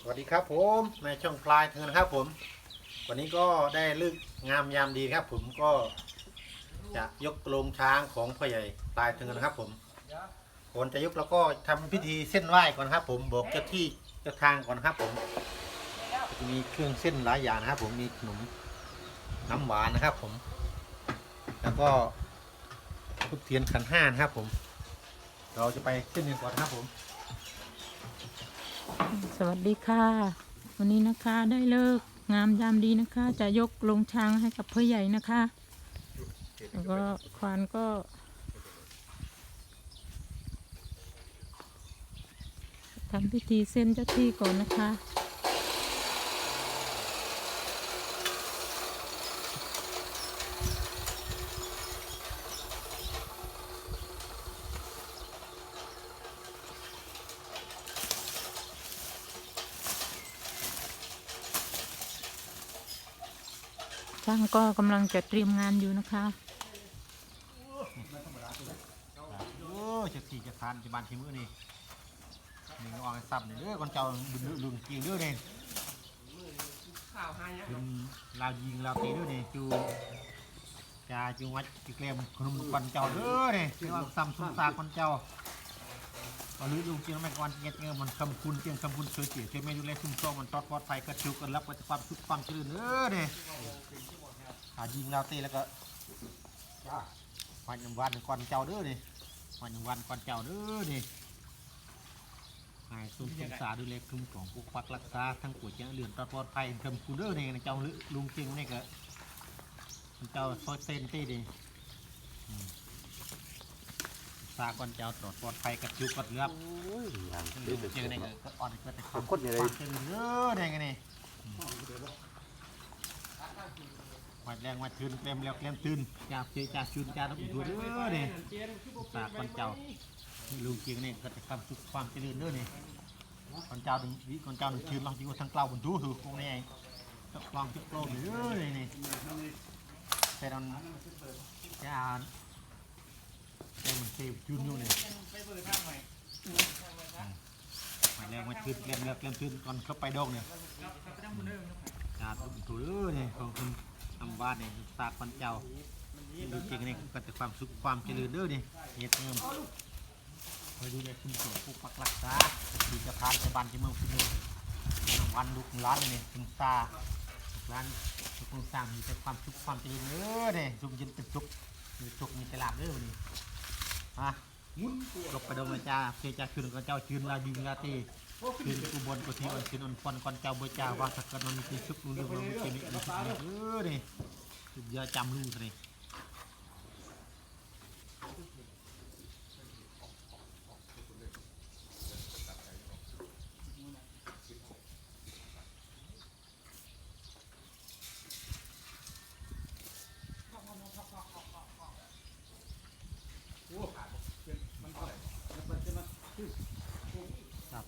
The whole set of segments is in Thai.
สวัสดีครับผมในช่องปลายเทินนะครับผม วันนี้ก็ได้เลึกงามยามดีครับ ผมก็จะยกโลงช้างของพ่อใหญ่ปลายเทินนะครับ ผมก่อนจะยกแล้วก็ทำพิธีเส้นไหว้ก่อนครับ ผมบอกเจ้าที่เจ้าทางก่อนครับ ผมจะมีเครื่องเส้นหลายอย่างนะครับ ผมมีขนมน้ำหวานนะครับ ผม แล้วก็ทุกเทียนขันห้านะครับ ผม เราจะไปเส้นกันก่อนครับผม สวัสดีค่ะ วันนี้นะคะได้เลิกงามยามดีนะคะ จะยกลงช้างให้กับพ่อใหญ่นะคะแล้วก็ควานก็ ทำพิธีเส้นเจ้าที่ก่อนนะคะ ช่างก็กำลังจะเตรียมงานอยู่นะคะโอ้ยจะสี่จะทานจะบานชิมือนี่นี่ก็ออกให้ซับนี่เด้อคนเจ้าบุญลุงจริงเด้อนี่บุญลาวยิงลาวตีเด้อนี่จูจาจูวัดจูเกลมขนมคนเจ้าเด้อนี่เรียกว่าซ้ำสุนซาคนเจ้า เอาลือลุงจริงไม่ก่อนเงี้ยเงี้ยมันคำคุณเจียงคำคุณเฉยเฉยเฉยไม่ดูแลซุ่มโซ่มันตอดปลอดภัยกระชุกกันรับกับความสุขความเจริญเด้อนี่หายิงลาวตีแล้วก็วันยังวันก่อนเจ้าเด้อนี่วันยังวันก่อนเจ้าเด้อนี่นายสุนศึกษาดูแลคุ้มของปกปักรักษาทั้งป่วยเจ้าเรือนตลอดภัยคำคุณเด้อนี่นะเจ้าลุงเจริงนี่ก็เจ้าซอยเซนตี้ดิอืมรัก ษาก่อนจะเจ้าตรวจปลอดภัยกับจิวกัดเลือบลุงจริงนี่ก็อ่อนก็แต่ความความเจริญเด้อนี่ไงนี่อืมวัดแรงวัดทืนเต็มแล้วเต็มตื่นจ่าเจจ่าชุนจ่าต้องดูเด้อนี่ฝากคนเจ้าลุงเกียงนี่ก็จะความสุขความเจริญเด้อนี่คนเจ้าถึงวิคนเจ้าถึงชื่นลองจีวทั้งเกล้าบนทูถือพวกนี้จะลองจะโลกเด้อนี่ยแต่ตอนจะอ่า ต่มันเซฟจุนอยู่นี่มาแล้วมาชื่นเล่มเลิกเล่มชื่นก่อนเข้าไปดงเนี่ยจ่าถูกถูเด้อนี่ของคุณอำวาดนี่ฝากคนเจ้าดูจริงนี่ก็จะความสุขความเจริญเด้อนี่เฮ็ดเงิมคอยดูแลคุณส่งผู้ปักรักษาดีจะพานจะบันจะเมืองคุณเมืองวันลูกร้านเลยนี่คุณตาลูกร้านลูกคุณสร้างมีแต่ความสุขความเจริญเด้อเนี่ยสุขย็นเป็นสุขมีสุขมีตลาดเด้อนี่ มาลบไปดงอาจารย์เจจ่าคืนกับเจ้าคืนลาดิงลาตีคืนกูบลกุฏิอันคืนอันฟอนก่อนเจ้าเบจ้าว่าสักกันนนมีชุกรู้เรื่องมันมีมีสุขเด้อนี่สุดยอดจำลุ่มเลยห้กับกอดจับก็เชิญที่จะทัดจะบันจะมือเออเนี่ยเชิญเราจะกูทั้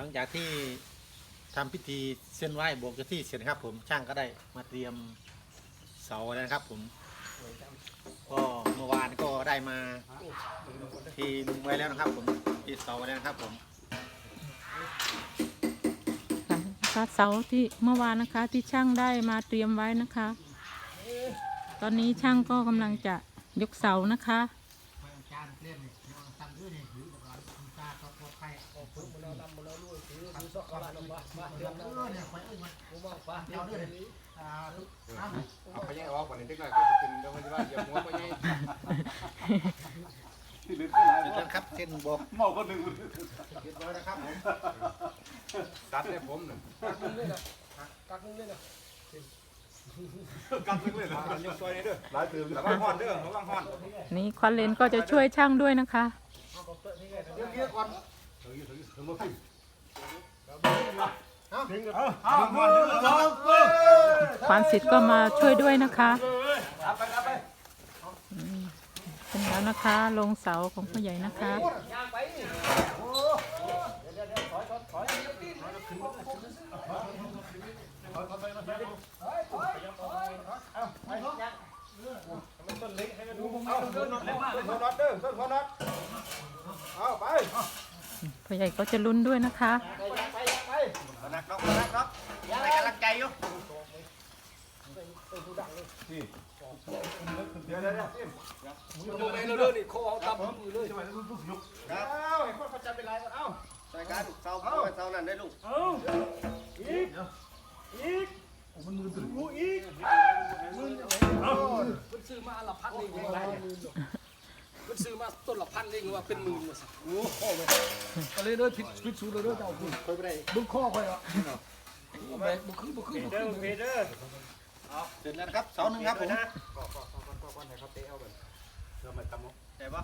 หลังจากที่ทำพิธีเส้นไหว้บวกเจ้าที่เสร็จนะครับ ผมช่างก็ได้มาเตรียมเสาแล้วนะครับ ผม ก็เมื่อวานก็ได้มาทีลุงไว้แล้วนะครับ ผมที่เสาแล้วนะครับ ผมค่ะเสาที่เมื่อวานนะคะที่ช่างได้มาเตรียมไว้นะคะ ตอนนี้ช่างก็กำลังจะยกเสานะคะ เอาไปยังออกก่อนนี่เด็กน้อยก็จะเป็นเดี๋ยวมันจะว่าเหยียบหัวไปยังที่ลึกขึ้นเดี๋ยวแล้วนครับเส้นบอกเมาคนหนึ่งเรียบร้อยนะครับผมตัดเนี่ยผมหนึ่งกักนึงเลยนะกัดลึกเลยนะยกซอยนี้เด้อหลายตื่นระวังห่อนเด้อระวังห่อนนี่ควันเลนก็จะช่วยช่างด้วยนะคะเยวเดี๋ยวก่อนถึงถึงถึงมาขึ้ ควานสิทธิ์ก็มาช่วยด้วยนะคะเอาไปเอาไปเป็นแล้วนะคะ ลงเสาของพ่อใหญ่นะคะเอาเดินน็อตเล็กมากเดินน็อตเด้อเดินน็อตเอาไปพ่อใหญ่ก็จะลุ้นด้วยนะคะ นักน็อกนักน็อกให้กำลังใจอยู่เดี๋ยวเดี๋ยวเดี๋ยวลงไปเรื่อยๆนี่โคเอาตับมือเลยเอาเห็นคนประจำเป็นไรก่อนเอาใส่กันเสาเสานั่นได้ลูกมันซื้อมาละพันเองยังไงมัน ซื้อมาต้นละพันเองว่าเป็นหมื่นว่าสักโอ้โหก็เลยเด้อผิดผิดสูตรเลยเด้อเจ้าคุณคอยไปได้บึ้งข้อคอยอะแบกบุคือบุคือบุคือเสร็จแล้วนะครับเสาหนึ่งครับผมก่อก่อก่อก่อนนะครับเตะเอาก่อนเริ่มใช่ตำมุกได้ปะ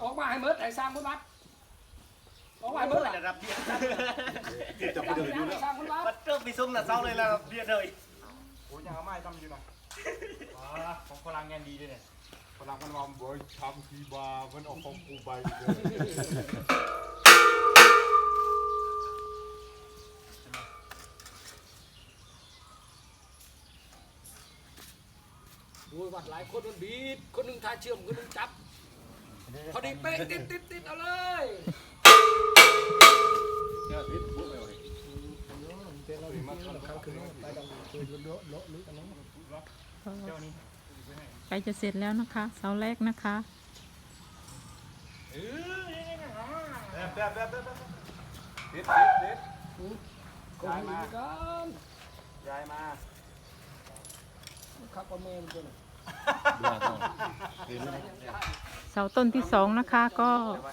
ออกมาให้เมิดแต่สร้างคนวัดออกมาให้เมิดอะระดับเดียวจับไปเดินอยู่แล้วสร้างคนวัด มันเริ่มไปซุ่มละเสาเลยละเดียวเลยโอ้ยยังเอาไม้ทำอยู่นะ ของพลังงานดีด้วยเนี่ยพลังมันวอมบ่อยทำทีบามันออกของกูไปเลยโอ้ยวัดหลายคนมันบีบคนหนึงทายเชื่อมคนหนึงจับพอดีเป๊ะติดติดติดเอาเลย ใกล้จะเสร็จแล้วนะคะ เสาแรกนะคะแป๊บแป๊บแป๊บแป๊บติดติดติดย้ายมากันย้ายมาขับประเมินตัวน่ะเสาต้นที่สองนะคะ ก็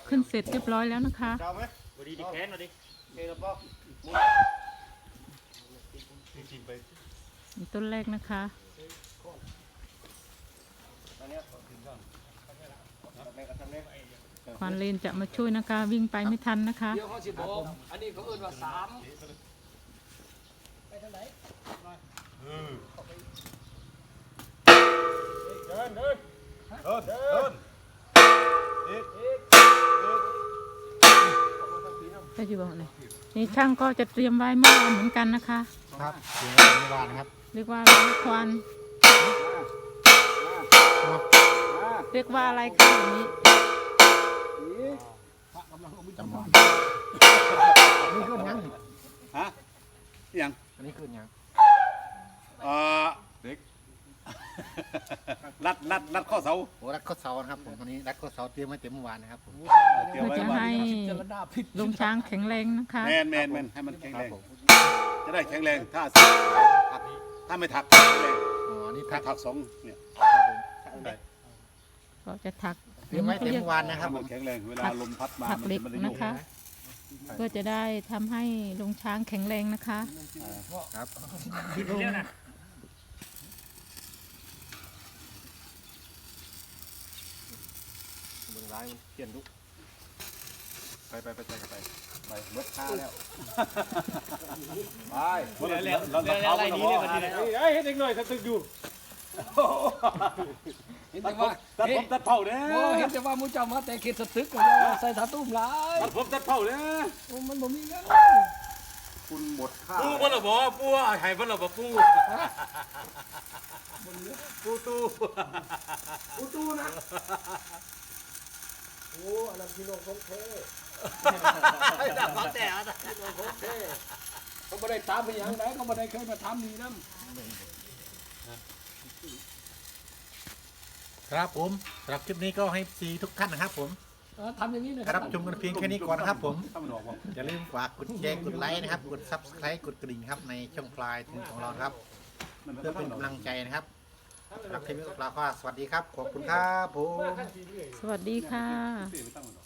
ขึ้นเสร็จเรียบร้อยแล้วนะคะเจ้าไหมบดีดีแขนมาดิเฮ้ยแล้วปอจริงๆไป ต้นแรกนะคะอันนี้ถึงก่อนทำไงก็ทำไงควานเลนจะมาช่วยนะคะ วิ่งไปไม่ทันนะคะเดี๋ยวเขาสิบอกอันนี้เขาเอิ้นว่าสามไปทางไหนเดินเดินเดินเดินอีกอีกใช่จีบอกเลยนี่ช่างก็จะเตรียมไว้เมื่อวานเหมือนกันนะคะ ครับถึงเมื่อวานนะครับ เรียกว่าอะไรนะควานเรียกว่าอะไรกันอย่างนี้นี่ขึ้นยังฮะยังอันนี้ขึ้นยังเอ่อเด็กรัดรัดรัดข้อเสาโอ้รัดข้อเสานะครับผมตอนนี้รัดข้อเสาเตรียมไว้เต็มเมื่อวานนะครับผมเตรียมเพื่อไว้จะว่าให้เจรดาผิดลุงช้างแข็งแรงนะคะแมนแมนแมนให้มันแข็งคแรรับงผมจะได้แข็งแรงถ้า ถักถ้าไม่ถักแข็งแรงอ๋ออันนี้ถ้าทักถักสองเนี่ยครับผมได้ก็จะถักเตรียมไว้เต็มเมื่อวานนะคถ้ารับผมันมแข็งแรงเวลาลมพัดมาถักมันเหล็กจะไม่ได้โยนะกคะ เพื่อจะได้ทำให้ลุงช้างแข็งแรงนะคะ ครับมึงร้ายมันเปลี่ยนลุกไปไปไปไปไป ไปเบิดค่าแล้ว ไปเราเราเราเราเราเราเฮ้ยเฮ็ดอีกหน่อยถ้าตึกอยู่เห็นตัแต่ดผว่ามตัดผมตัดเผาเนี่ยโอ้เห็นแต่ว่ามูเจ้ามาแต่เขตสตึกก็ใส่ถาตุ้มหลายตัดผมตัดเผาเนี่ยโอ้มันบ่มีเงินคุณหมดค่าปูบ่ละบ่ปูให้บ่ละบ่ปูปูตู้อูตูนะโอ้อันนั้นพี่น้องของแท้ เขาแต่พี่น้องของแท้เขาบ่ได้ตามไปหยังไดเขาบ่ได้เคยมาถามนี่นำครับผมสำหรับคลิปนี้ก็ให้ซีทุกท่านนะครับผมทำอย่างนี้นะรับชมกันเพียงแค่นี้ก่อนนะครับผมถ้ามันออกบ่อย่าลืมฝากกดแชร์กดไลค์นะครับ กด subscribe กดกระดิ่งครับในช่องปลายถึงของเราครับ เพื่อเป็นกำลังใจนะครับสำหรับคลิปนี้ก็ลาก็สวัสดีครับ ขอบคุณครับผม สวัสดีค่ะ